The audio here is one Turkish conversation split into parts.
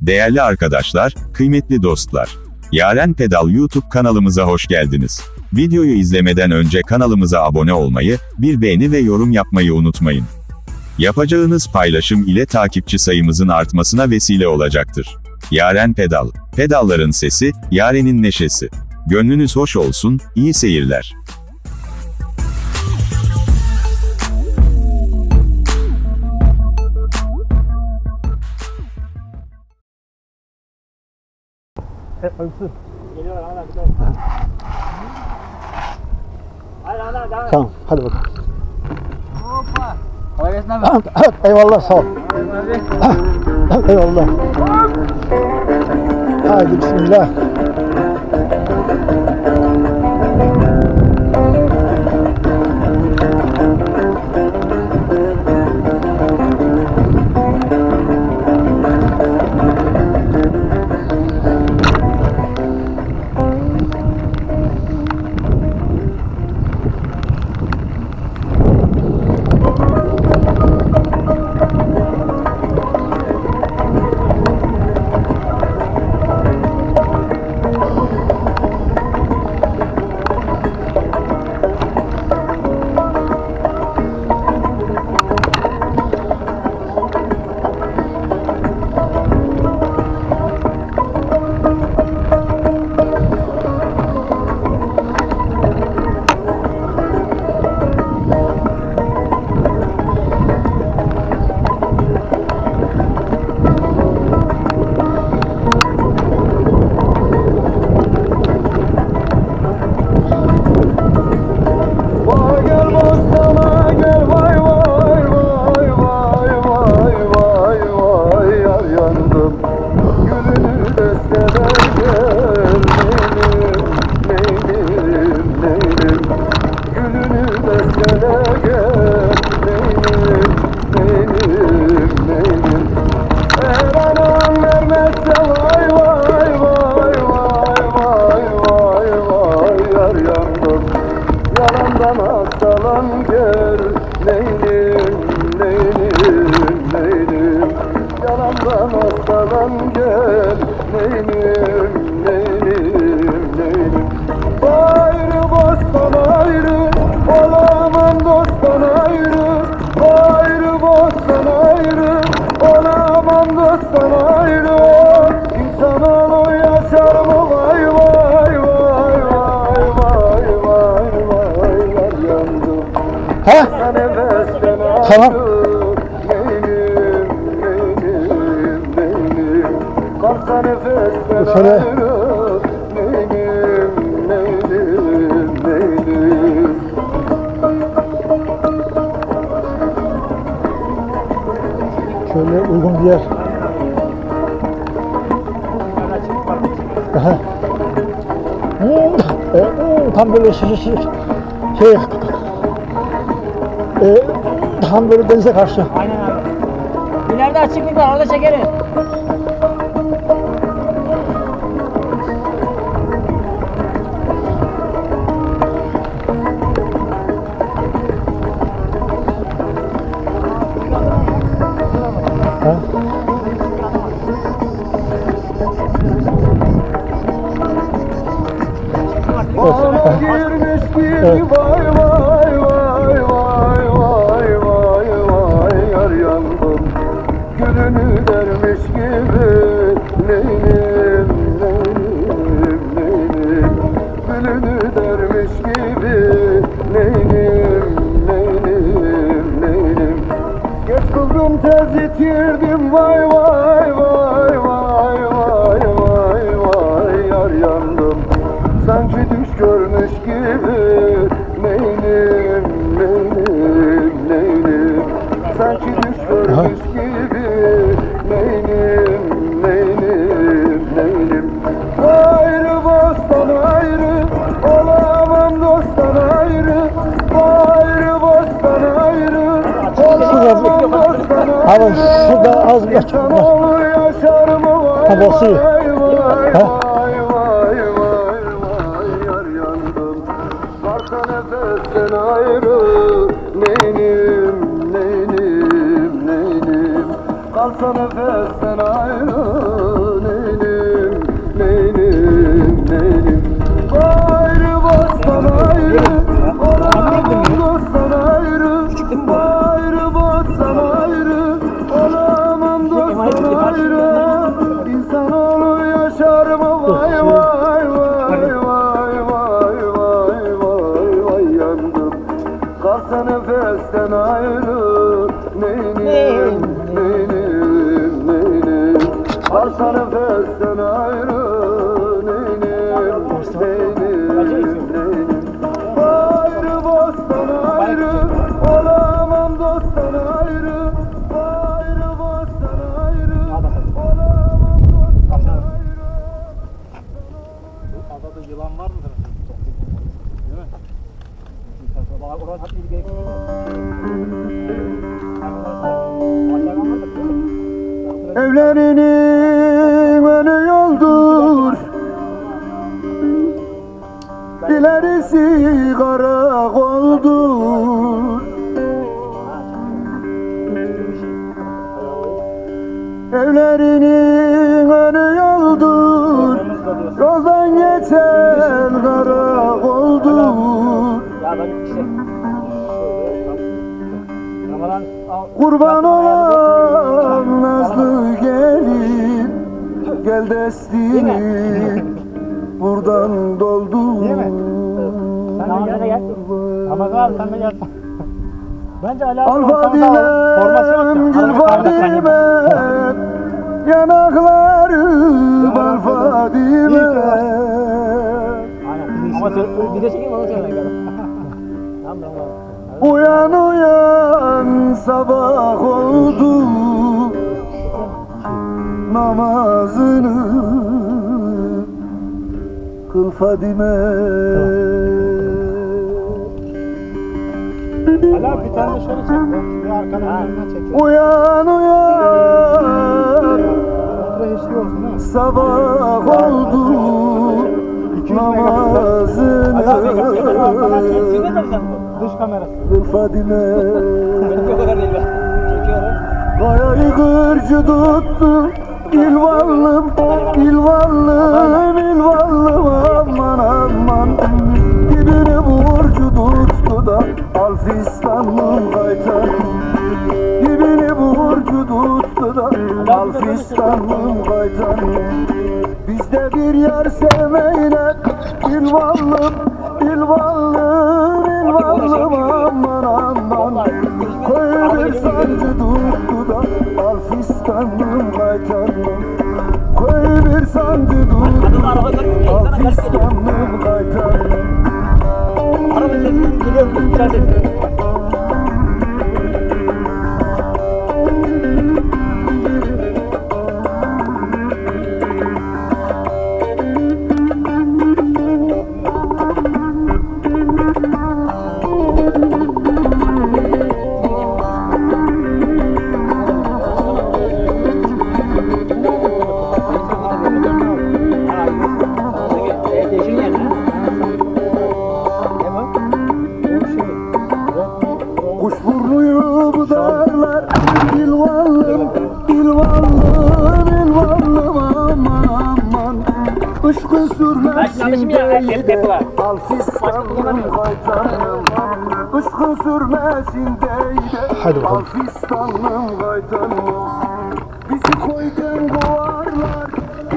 Değerli arkadaşlar, kıymetli dostlar. Yaren Pedal YouTube kanalımıza hoş geldiniz. Videoyu izlemeden önce kanalımıza abone olmayı, bir beğeni ve yorum yapmayı unutmayın. Yapacağınız paylaşım ile takipçi sayımızın artmasına vesile olacaktır. Yaren Pedal. Pedalların sesi, Yaren'in neşesi. Gönlünüz hoş olsun, iyi seyirler. Hep ölçü. Geliyor dur. Hadi Ahmet abi devam et. Tamam hadi bakalım. Hoppa. Kolay gelsin abi. Eyvallah sağ ol. Eyvallah. Haydi bismillah. Yalandan hastalan gel Neylim, neylim, neylim Yalandan hastalan gel Neylim, Tamam. Şöyle- Şöyle uygun bir yer. Aha. Hmm, e, hmm, tam böyle şey, şey, şey e, tam böyle denize karşı. Aynen abi. İleride açıklık var orada çekerim. İnsan ol ha? vay nefesten ayrı Neynim neynim neynim? Kalsa nefesten ayrı. Evlerinin önü yoldur. İlerisi karakoldur Evlerinin önü yoldur. Yoldan geçen karakoldur. Kurban olan destini buradan doldur. Değil mi? Sen de gel. gel. Ramazan abi sen de gel. Bence Ala abi formasyon Gül Fadime yanaklarım Al Fadime Ama bir de çekeyim onu sonra gel. Uyan uyan sabah oldu Namazını kıl Fadime Ali abi bir tane şöyle çek. Bir arkadan çek. Uyan uyan sabah oldu Namazını. Dış kamerası. kıl Fadime Benim o kadar değil ben. Çekiyorum. Kayayı gırcı tuttu İlvallım, ilvallım, ilvallım aman aman. Dibini burcu tuttu da al fistanlım kaytan Dibini burcu tuttu da al fistanlım kaytan Bizde bir yer sevmeyle İlvallım, ilvallım, ilvallım aman aman. Koy bir sancı tuttu da al fistanlım Kaytandım kaytandım Koy bir sandı durdum. Afistandım kaytandım Araba sesini geliyor içeride Pakistan'ım kaytanım Bizi koydun duvarlar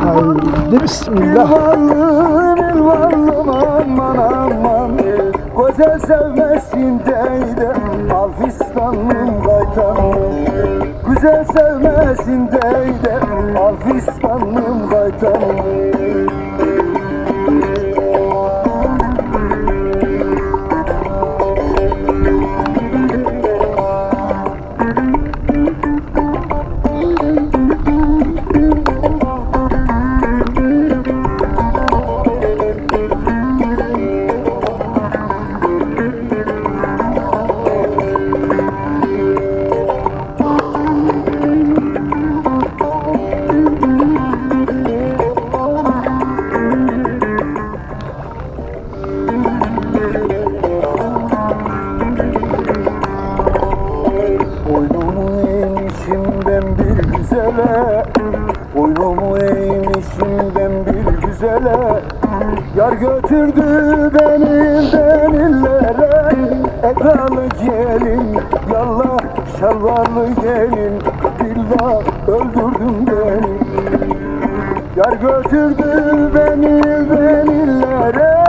Haydi bismillah. Yılvarım yılvarım aman aman Göze sevmesin deyde Pakistan'ım kaytanım Güzel sevmesin deyde Pakistan'ım kaytanım güzele Yar götürdü beni denillere. Edalı gelin Yallah şalvarlı gelin. Billah öldürdün beni. Yar götürdü beni denillere.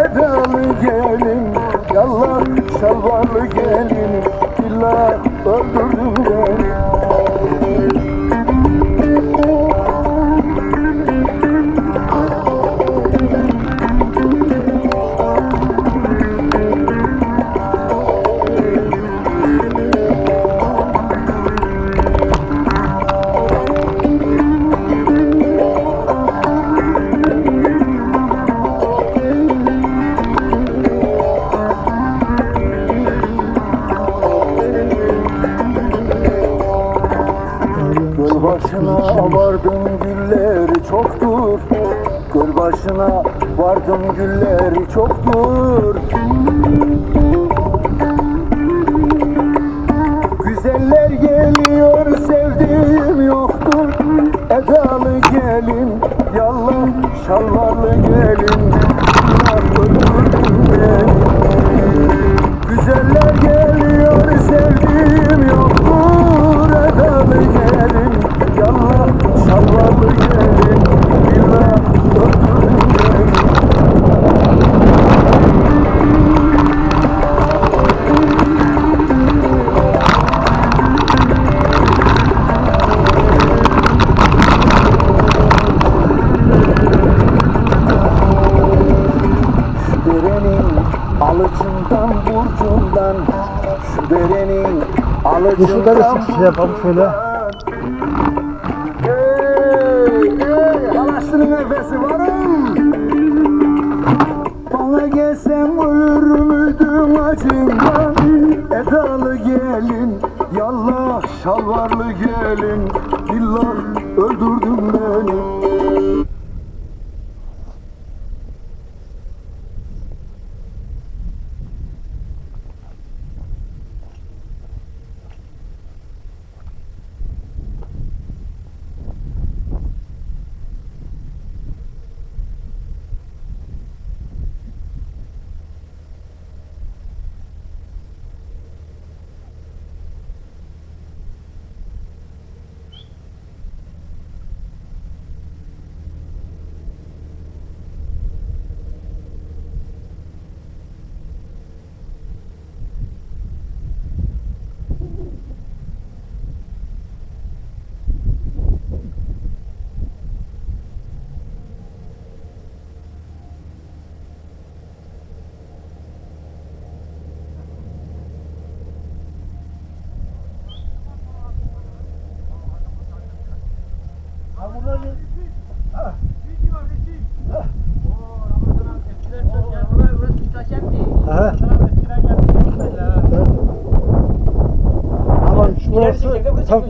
Edalı gelin Yallah şalvarlı gelin. Billah öldürdün beni vardım gülleri çoktur. Göl başına vardım gülleri çoktur alıcından şey yapalım şöyle. Hey hey halasının nefesi varım Bana gelsem ölür müydüm acından Edalı gelin yallah şalvarlı gelin Billah öldürdün beni Aha. Ama şu burası tam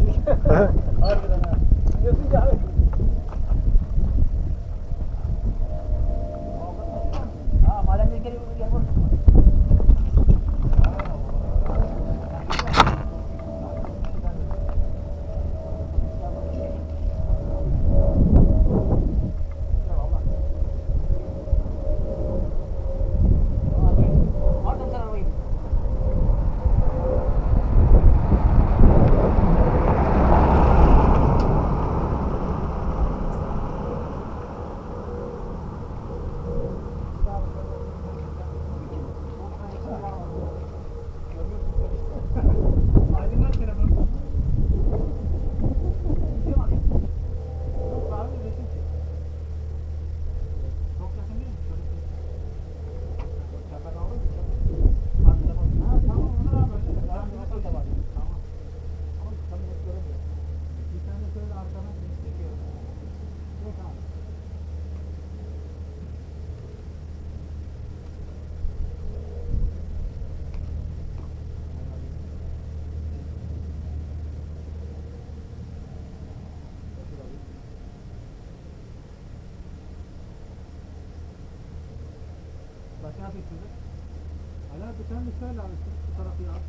Şöyle abi şu tarafı şey, şey yap.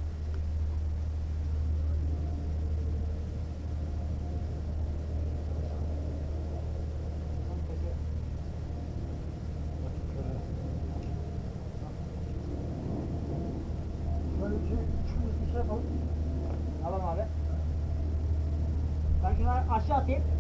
Aşağı atayım.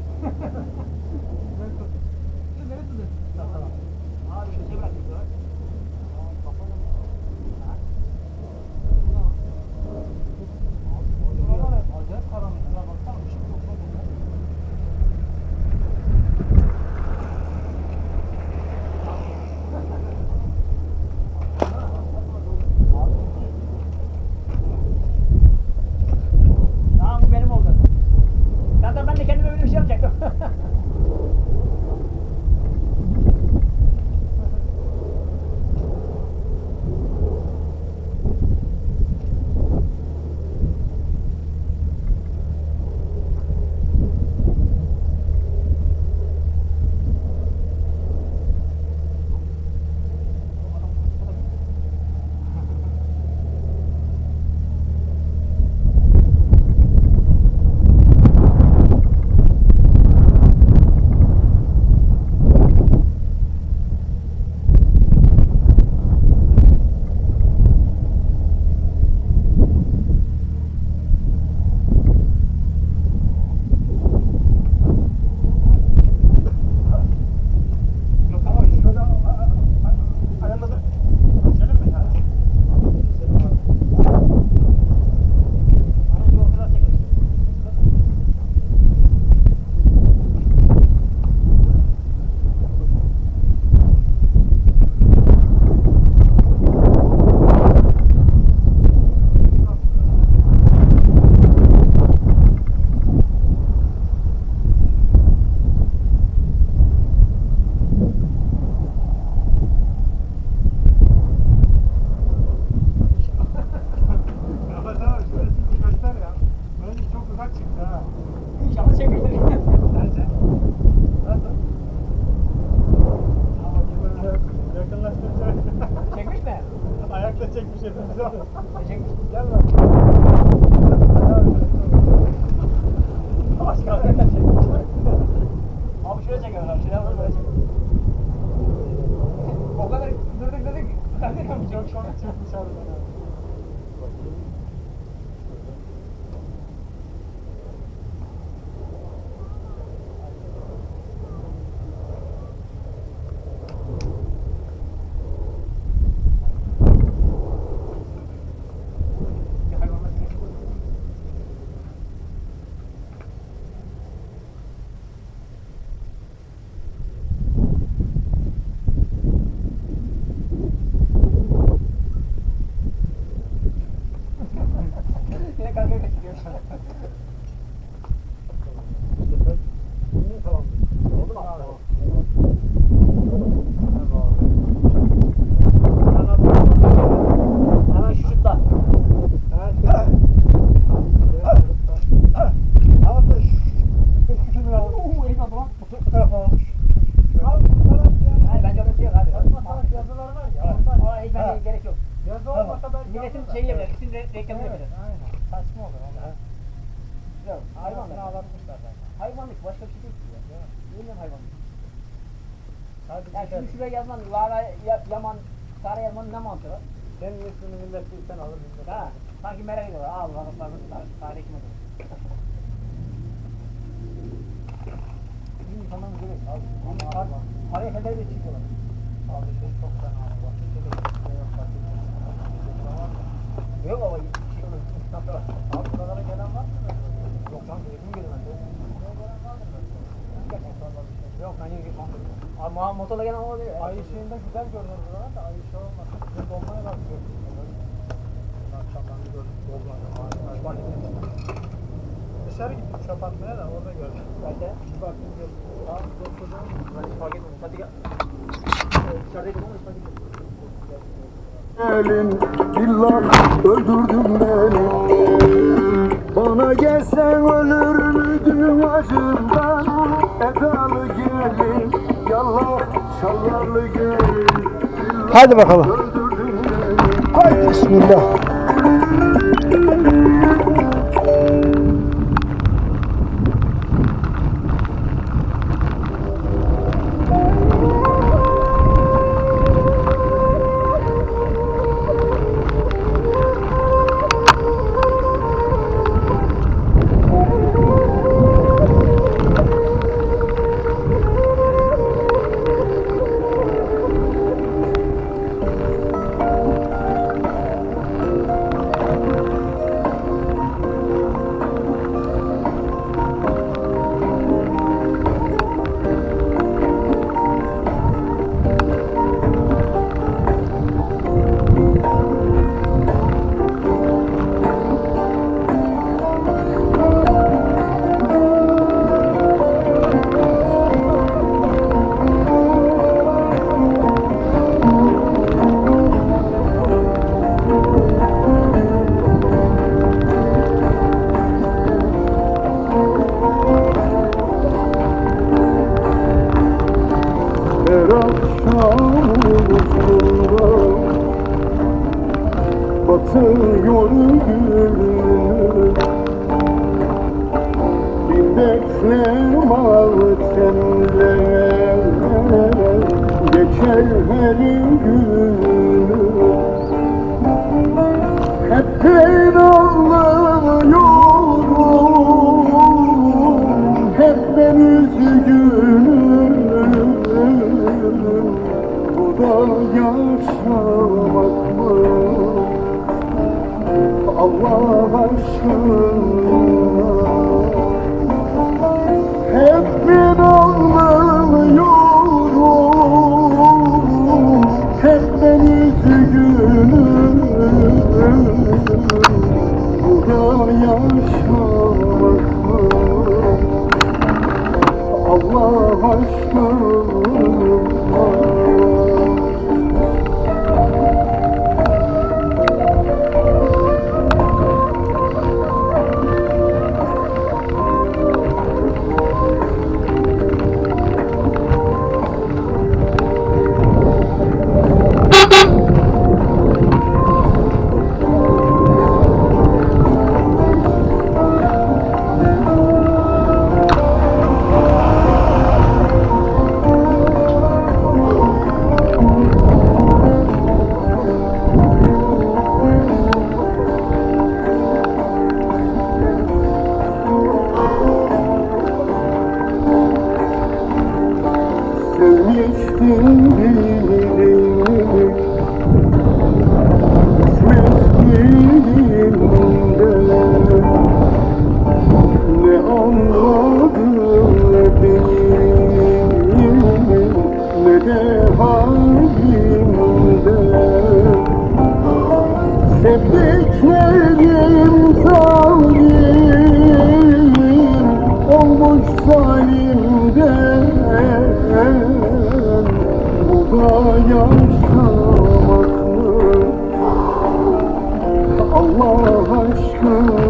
Şuraya çekiyorum. Şuraya vurma. O kadar durduk dedik. Çok çok çok dışarıda. Ma motorla gelen olabilir. Ay şeyinde güzel görünür buralar da ay şey olmaz. Burada dolmaya da güzel görünür. Akşamdan bir gördüm dolmaya. Harika. Bak Dışarı gittim çöp atmaya da orada gördüm. Nerede? Bir baktım gördüm. Tamam doktordan. Ben hiç fark etmedim. Patika. Ee, Dışarıdaydım ama hiç etmedim. Elin yıllar öldürdün beni Bana gelsen ölür müydün acımdan Edalı gelin Hadi bakalım. Haydi bismillah. başka Mm-hmm.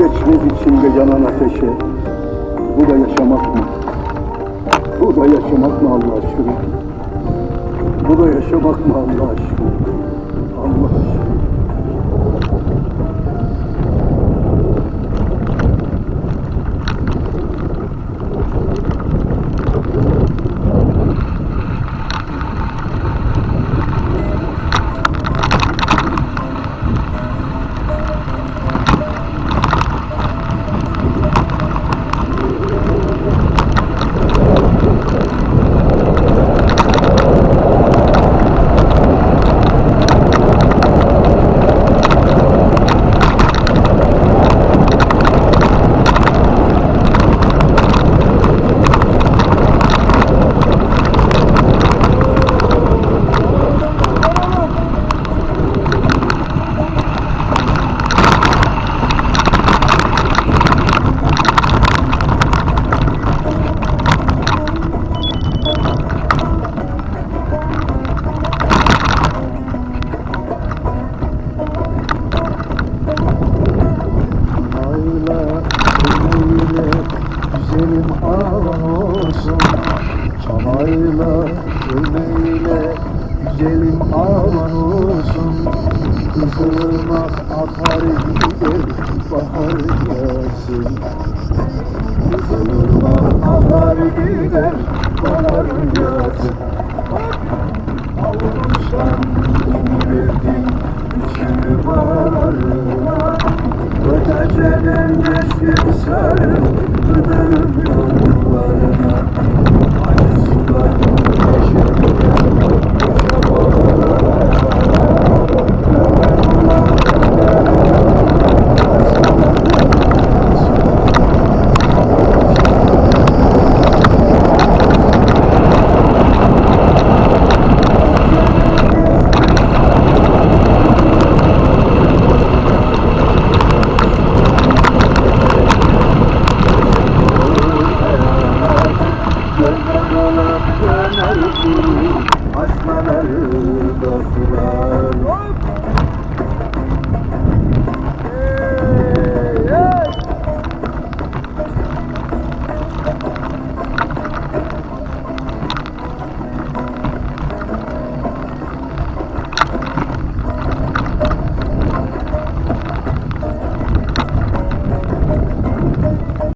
Geçmez içinde yanan ateşe. Bu da yaşamak mı? Bu da yaşamak mı Allah aşkına? Bu da yaşamak mı Allah aşkına?